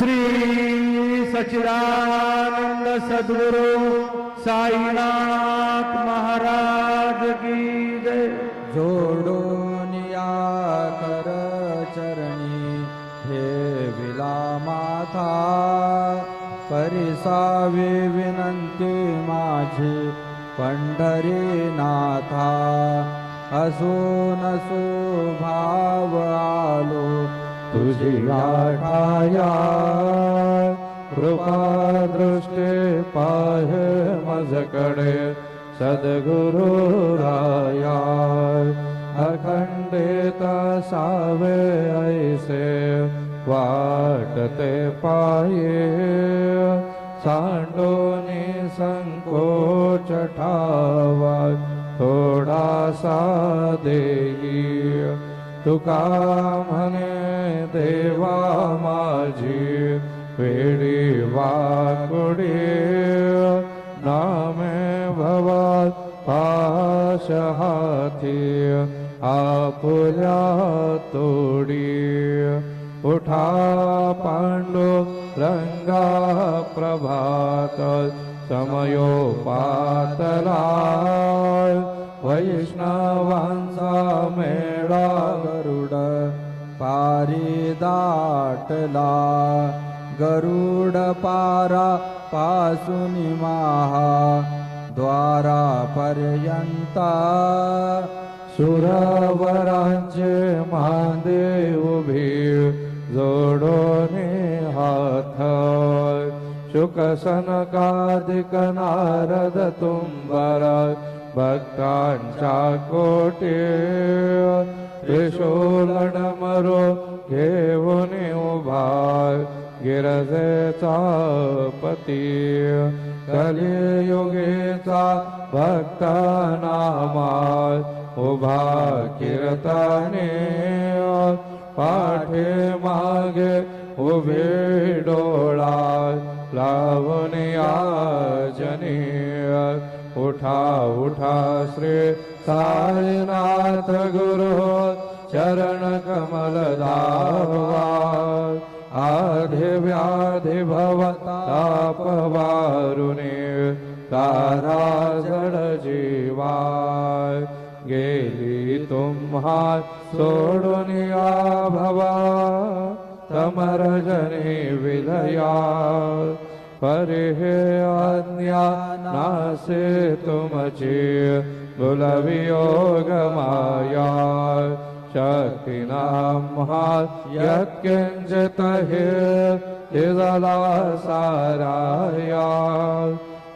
श्री सचिदानंद सद्गुरु साईनाथ महाराज जोडून या कर चरणी हे विला माथा परिसावी विनंती माझी पंढरीनाथा असून सुभाव आलो तुझी गाठाया पाहे मजकडे। राया अखंडित सावे ऐसे। वाटते पाये। सांडोनी संकोच ठावा। थोडासा देई तुका म्हणे દેવા માજી પેડી વાકુડી નામે ભવત પાશહાથી આપુલા તોડી ઉઠા પાંડો રંગા પ્રભાત સમયો પાતલા વૈષ્ણવાંસા મેળા ગરુડા पारी दाटला गरुड पारा पासून महा द्वारा पर्यंता सुरवरांचे मांदे उभे जोडोने हात शुकसनकादिक नारद तुंबर भक्तांच्या कोटे मरो घेऊन उभा गिरजेचा पती कलियुगेचा भक्त नामा उभा कीर्तने। पाठे मागे उभे डोळा लावून जने ઉઠા ઉઠા શ્રી સારીનાથ ગુરુ ચરણ કમલ દાવા આધિ વ્યાધિ ભવતાપવારુને તારા જડ જીવાય. ગેલી તુમ્હા સોડુનિયા ભવા તમર જને વિધયા परिहे आज्ञा नासे तुमचे बुलवियोग माया शक्तीनां यत्किञ्चित् हे तिजला साराया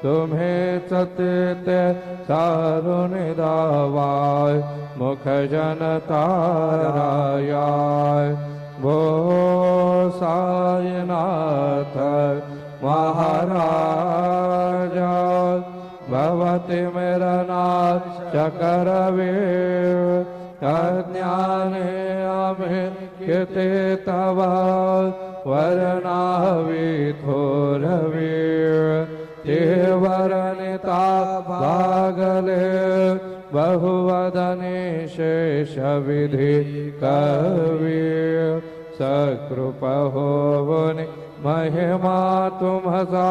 तुम्हेच ते सारुण दावाय मुख जनतारायाय भो सायनाथ महाराज, भवति मेरनाथ चकर कन्याने अभिकिते तव वर्णाविथोरवीर ते वरणिता भागले, बहुवदने शेषविधि सकृप सकृपहो महिमा तुम्हसा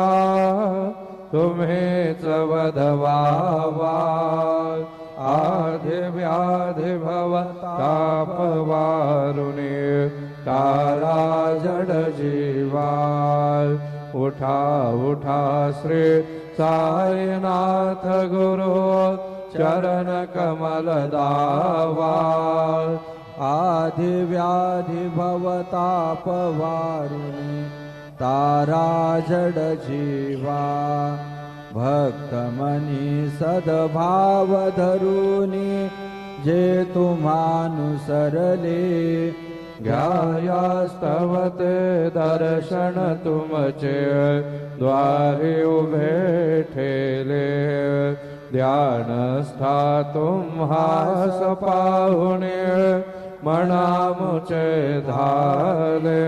तुम्हें वधवावा. आधि व्याधि भव ताप वारुणे तारा जड जीवा उठा उठा श्री साईनाथ गुरु चरण कमल दावा आधि व्याधि भव ताप वारुणी तारा जड जीवा भक्तमनी सद्भाव धरुनी जे तुम्हानुसरले घ्यायास्तवते दर्शन तुमचे द्वारे उभे ठेले। ध्यानस्था तुम्हास पाहुणे मनामुचे धाले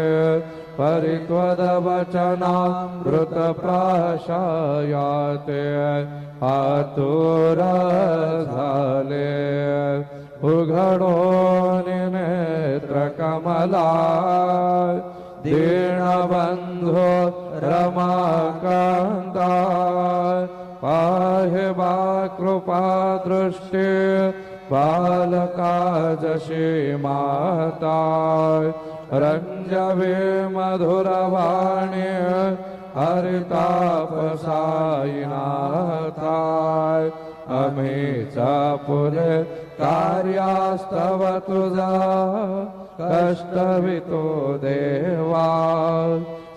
परित्वदवचनामृतप्राशायाते आतुर झाले उघडो नेत्रकमला दीर्णबन्धो रमाकान्ता पाहि वा कृपादृष्टि बालकाजशी माता रञ्जवे मधुरवाणी हरितापसायिनाथाय। अमे च पुरे कार्यास्तव तुझा कष्टवितो देवा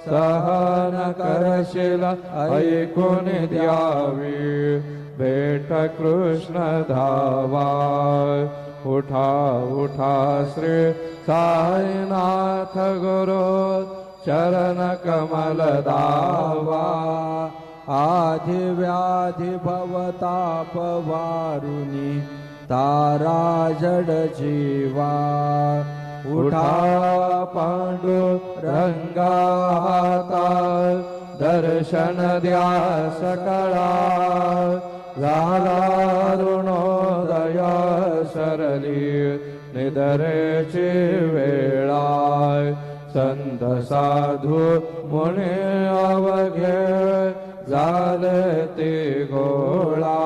सहन करशील ऐकून द्यावी भेट कृष्ण धावा उठा उठा श्री साईनाथ गुरु चरण कमल दावा. आधिव्याधि भवताप वारुणी तारा जड जीवा. उठा पांडु रंगाता दर्शन द्या सकळा. झाला रुणो सरली निदरेची वेळा संत साधू मुने अवघे झाले ते गोळा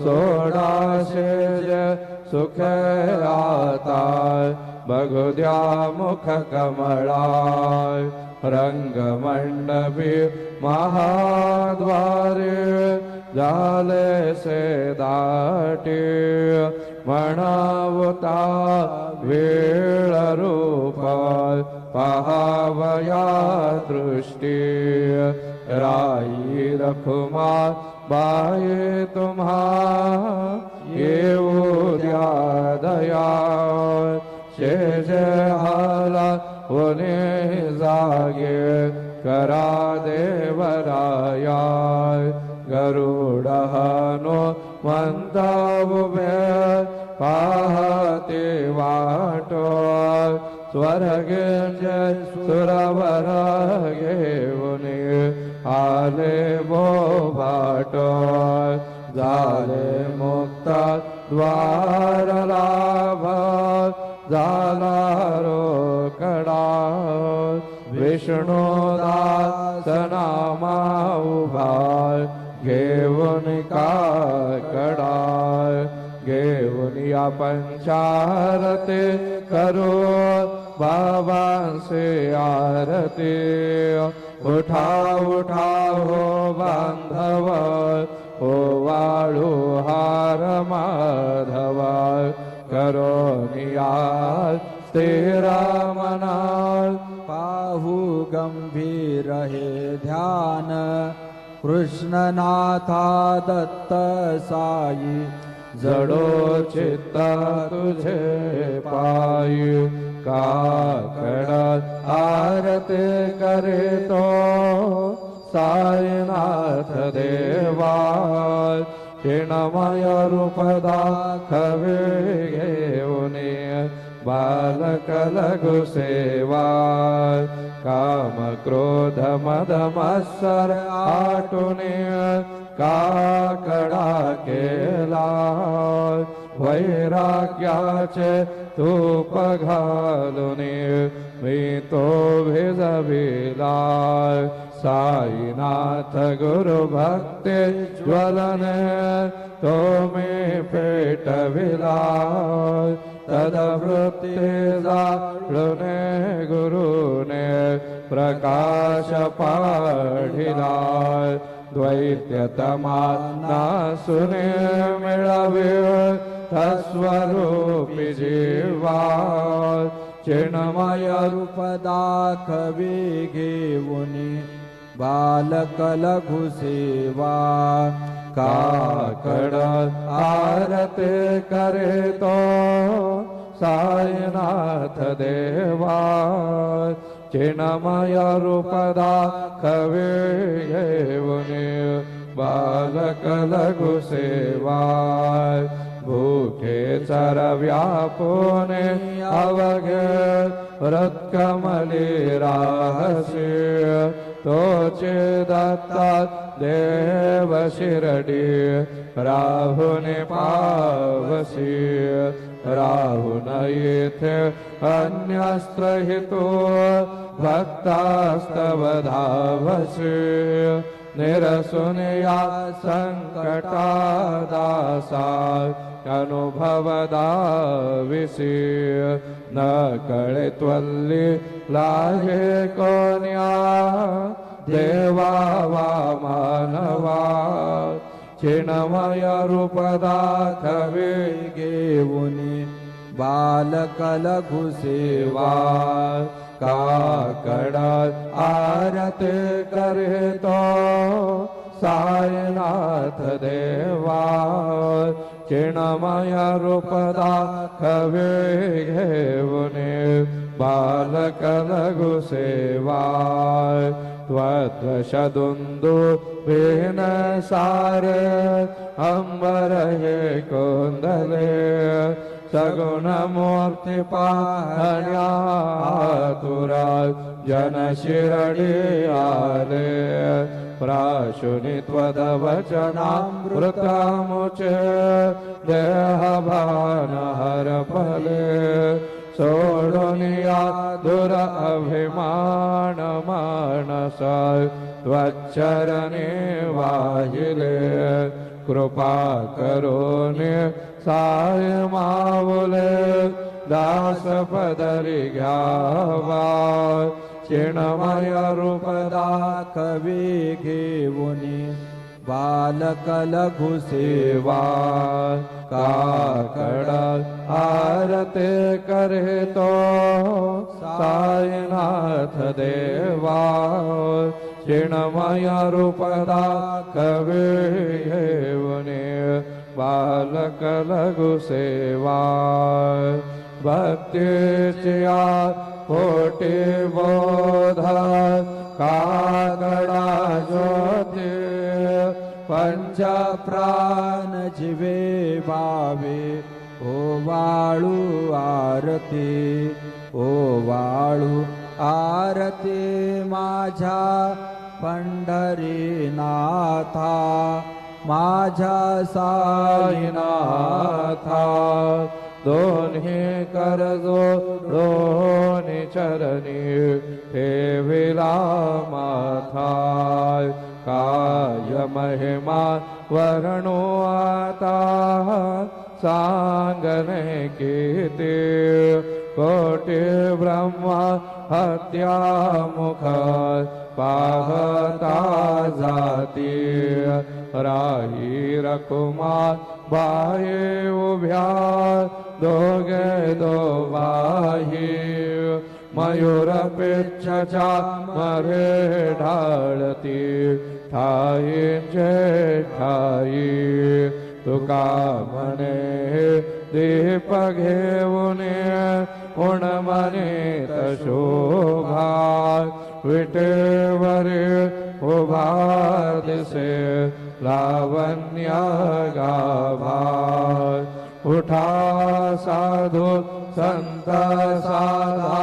सोडाशे सुख आता बघू द्या मुख कमळा रंग मंडपी महाद्वारे झाले से दाटे म्हणावता वेळ रूप पहावया दृष्टी। राई रखुमा बाये तुम्हा, येऊ द्या दया शेष हाला होणे जागे, करा देवराया। उभे पाहते वाटो स्वर्ग सुरवर घेऊन आले बो भाटो झाले मुक्त द्वार लाभ झाला रोकडा विष्णुदास नामा उभा घेऊन पंचारते करो बाबांसे आरती। उठा उठा हो बांधव हो वाळू हार माधव। करो तेरा मना पाहू गंभीर हे ध्यान। कृष्णनाथा दत्त साई જડો ચિત્તા તુજે પાય. કાકડા આરતે કરે તો સાયનાથ દેવા ક્ષીણમય રૂપ દાખવે ઘેવને बालक लघु सेवा काम क्रोध मद मत्सर आटुने काकडा केला वैराग्याचे तूप घालून मी तो भिजविला साईनाथ गुरु भक्ते ज्वलने तो मी पेटविला जाळुने गुरुने प्रकाश पाढिला द्वैत्यतमा नासुने मिळवे तस्वरूपी जीवा चिन्मय रूप दाखवी કાકડ આરતી કરે તો સાયનાથ દેવા ચિણમય રૂપદા કવિને બાલક લઘુ સેવાય. ભૂખે ચરવ્યા પુને અવઘ વ્રત કમલી રાહસ્ય व्यापोने अवघे रत्कमली राहसे तोचे दत्ता देव शिरडी राहुने पावसी। राहुन येथे अन्यस्त्र हितो भक्तास्तव धावसे निरसुनया संकटा दासा अनुभवदाविसी न कळे त्वल्ली लाहे कोण्या देवा वा मानवा चिणमय रूप दाखवे घेऊनी बालकलघु सेवा काकडा आरते करे तो सायनाथ देवा चिणमय रूप दाखवे घेऊने बालक लघु सेवा त्वद्वशदुन्दु भेन सार अंबर સગુણમૂર્તિ પાહણ્યા તુરા જન શિરડી આલે પ્રાશુનિ ત્વદવચનામૃતમુચે દેહભાન હર ફલે સોડુનિયા દુર અભિમાન માનસ ત્વચ્છરને વાહિલે कृपा करोने। साय मावले दास पदरी घ्यावा चिणमय रूप दाखवे घेऊनी बालकलघु सेवा काकड आरते करे देवा घेऊने बालक लघु सेवा। कोटी बोध काकडा ज्योती पंच प्राण जीवे ओ वाळू आरती ओ वाळू आरती माझ्या पंढरीनाथा माझ्या साईनाथा. दोन्ही करजो दोन्ही चरणी ठेविला माथा. काय महिमा वर्णो आता सांगणे किती कोटी ब्रह्मा हत्या मुख पाहता जाती। राही रकुमार बाहे उभ्या दोघे दो बाही। मयूर ढाळती ठाई जय ठाई तुका म्हणे दीप घेऊने उण म्हणे शोभा विटेवरे उभा दिसे लावण्य गाभा उठा साधू संत साधा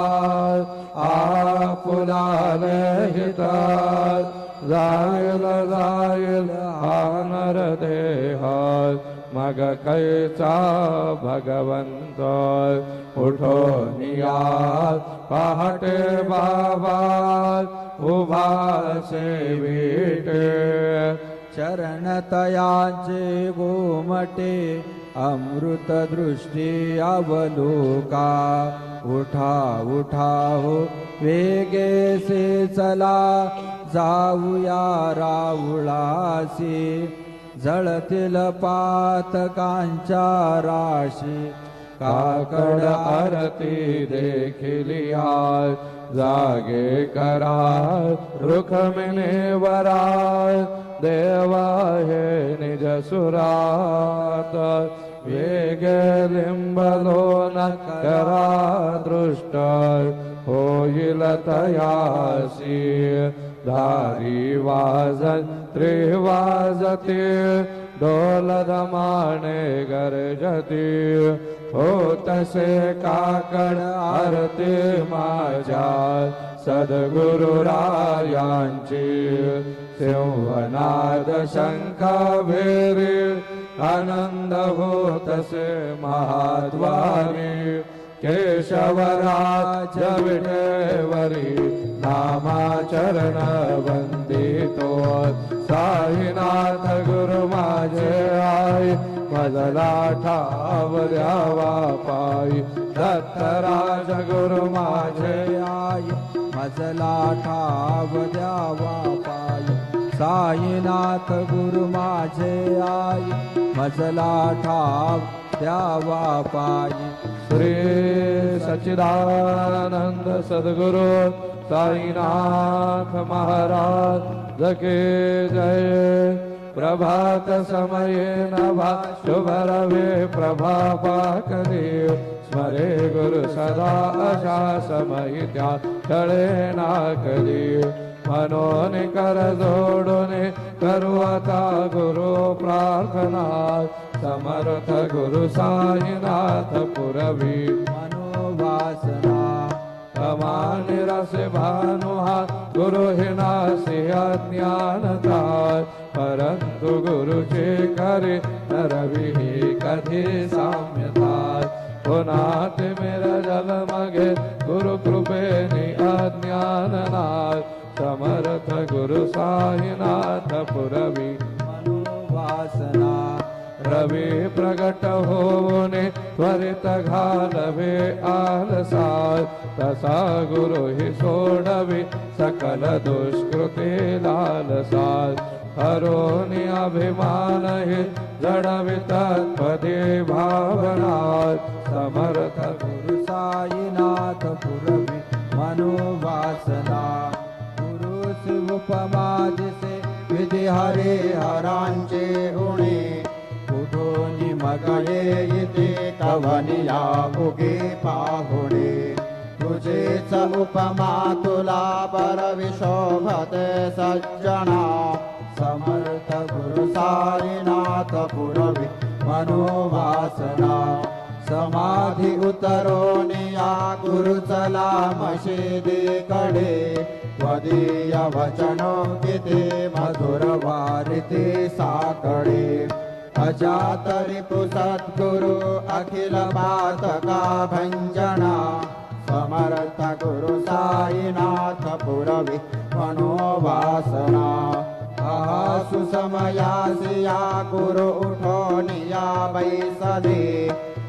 आपुलाले हिता जाईल जाईल नर देहा मग कैसा भगवंत उठो नियाल, पहटे बाबा उभा से बेटे चरण तया जे गोमटे अमृतदृष्टी अवलोका। उठा उठा हो वेगे से चला। जाऊया राऊळासी जळतील पातकांच्या राशी। काकड आरती देखिलिया जागे करा रुखमिने वरा देवा हे निज सुरात वेग लिंबलो न करा दृष्ट होईल तयासी धारी वाजत त्रिवाजते ડોલ રમાણે ગરજતી, હો તસે કાકડ આરતી માજા સદગુરુ રાયાંચી. સિંહનાદ શંખ ભેરી આનંદ હો તસે મહાદ્વારી. केशवराज विठेवरी नामाचरण वंदितो साईनाथ गुरु माझे आई मजला ठाव द्यावा पायी दत्तराज गुरु माझे आई मजला ठाव द्यावा पायी साईनाथ गुरु माझे आई मजला ठाव द्यावा पायी श्री सच्चिदानंद सद्गुरु साईनाथ महाराज जके जय। प्रभात समये नभा शुभरवे प्रभा पाकदेव स्मरे गुरु सदा अशा समयी त्या तळे नाकली मनोन कर जोडून करू आता गुरु प्रार्थना। समर्थ गुरु साईनाथ पुरवी मनोवासना। कमान रस भानुहा, गुरु हिना हिनासी अज्ञानता परंतु गुरुचे करे नरवी कधी साम्यता पुनाथ मेरा जल मगे, गुरु कृपेने अज्ञाननाथ समर्थ गुरु साईनाथ पुरवी मनोवासना। रवी प्रगट होने त्वरित घालवे आलसात तसा गुरु हि सोडवी सकल दुष्कृती लालसात हरोनि अभिमान हि जडवि तत्पदे भावनात समर्थ गुरु साईनाथ पुरवी मनोवासना। गुरु शिवपमा दिसे विधि हरे हरांचे गुणे कुठोनी इति कवनिया उगे पाहुणे. तुझेच उपमा तुला परविशोभते सज्जना. समर्थ गुरुसारिनाथ पुरवि पुरवी मनोवासना. समाधी उतरोनिया गुरु चला मशिदीकडे त्वदीय वचनो किती मधुर वारिते साकडे. अजात रिपु सद्गुरु अखिल पातका भंजना समर्थ गुरु साईनाथ पुरवी मनोवासना आसु समयासिया गुरु उठोनिया बैसले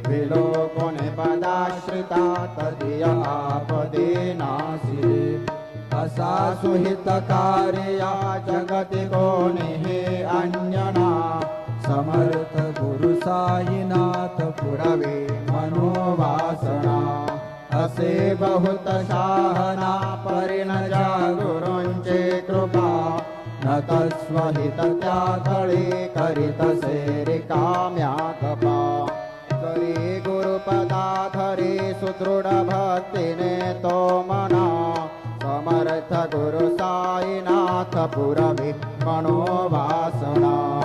विलोकोने पदाश्रिता तदिय आपदे नासिरे असा सुहित कार्या जगति कोणी हे अन्यना। समर्थ गुरु साईनाथ पुरवे मनोवासना. असे बहुत शाहना परिणजा गुरुंचे कृपा. न तस्वहित त्या तळे करीत से रिकाम्या कपा. करी गुरुपदा खरी सुदृढ भक्तीने तो मना. समर्थ गुरु साईनाथ पुरवी मनोवासना.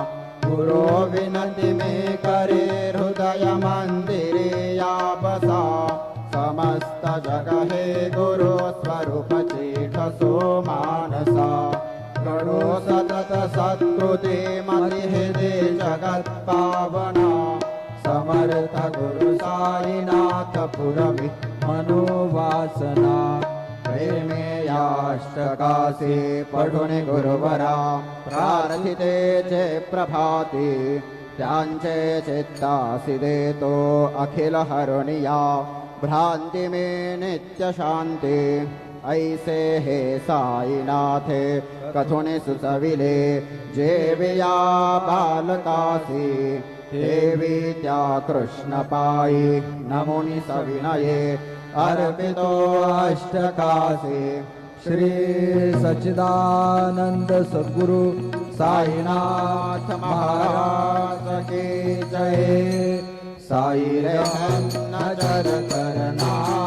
गुरु विनती मे करे हृदय मंदिरे या बसा समस्त जग हे गुरु स्वरूप सो मानसा गणो सतत सत्कृते मति हृदय जगत पावना समर्थ गुरु साईनाथ पुरवी मनोवासना याष्टकासे पठुने गुरुवरा प्रार्थिते चे प्रभाती त्यांचे चित्तासि देतो अखिल हरुनिया भ्रांती में नित्य शांती ऐसे हे साईनाथे कथुने सुसविले जे विया बालकासी। देवी त्या कृष्ण पायी नमुनि सविनये अर्पितो अष्टकासे श्री सच्चिदानंद सद्गुरु साईनाथ महाराज के जय। साई रे नजर करना।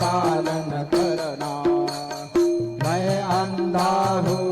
पालन करना। मैं अंधा हूँ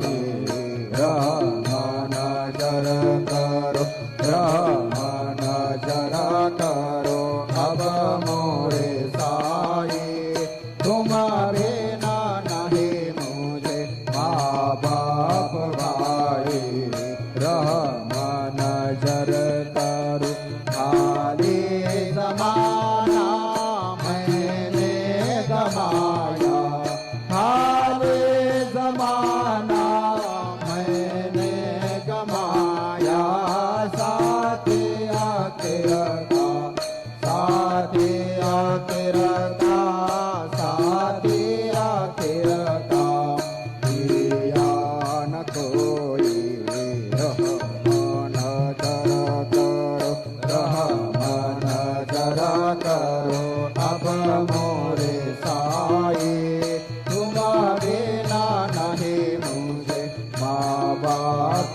Hare आराधना करो अब मोरे साए तुम्हारे ना नहीं मुझे माँ बाप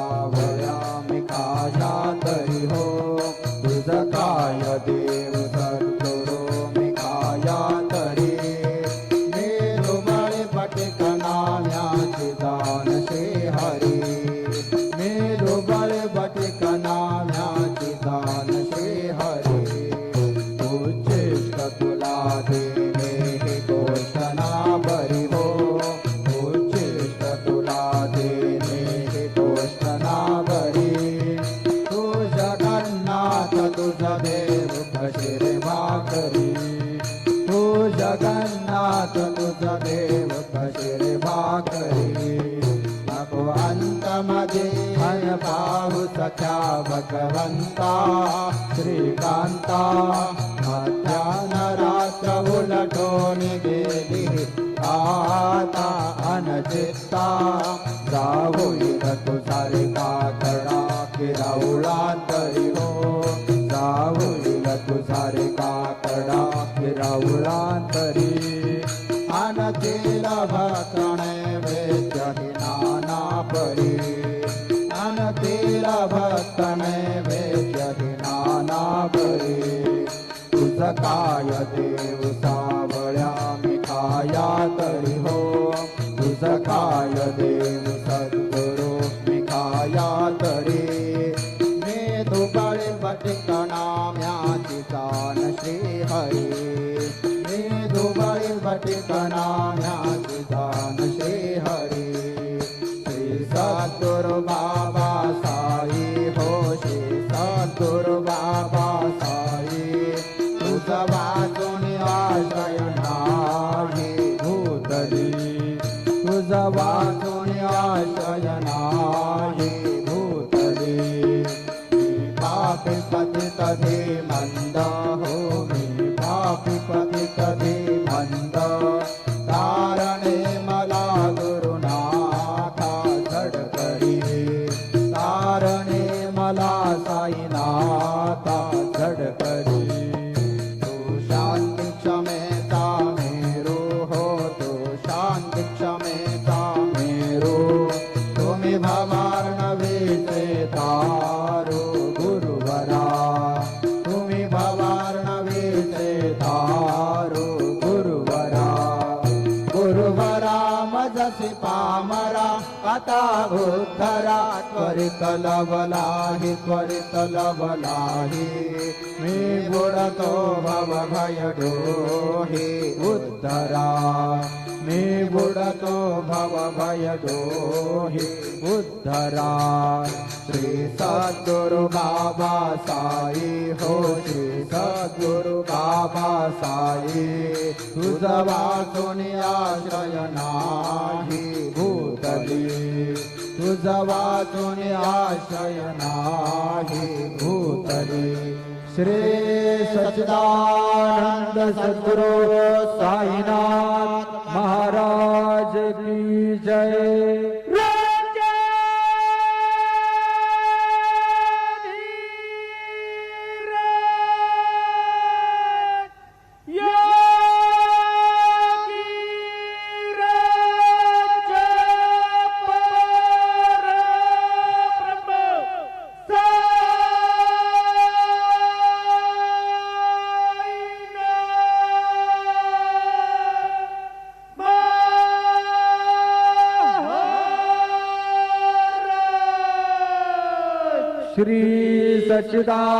करे भगवंत मजे भय पाहु सख्या भगवंता श्रीकांता मध्यान रात्र उलटून गेली आता अनचित्ता जाऊई तुझारी काकडा फिरवला तरी हो जाऊई तुझारी काकडा फिरवला तरी अनचिला भक्त नैवेद्य नाना परी तुझ काय देव सावळ्या मी काया तरी हो। तुझ काय देव सद्गुरु मी काया तरी। मी दुबळे भटकणा म्याची जाण श्री हरी मी दुबळे भटकणा म्याची जाण श्री हरी तारो गुरुवरा तुम्ही भवार्णवीचे तारो गुरुवरा गुरुवरा मजसी पामरा आता उद्धरा त्वरित लवलाही त्वरित लवलाही मी बुडतो भव भय डोही उद्धरा मी बुडतो भव भय डोही उद्धरा श्री सद्गुरु बाबा साई हो श्री सद्गुरु बाबा साई तुझ वाचून आश्रय नाही भूतली तुझ वाचून आश्रय नाही भूतली। श्री सच्चिदानंद सद्गुरु साईनाथ महाराज की जय। मृता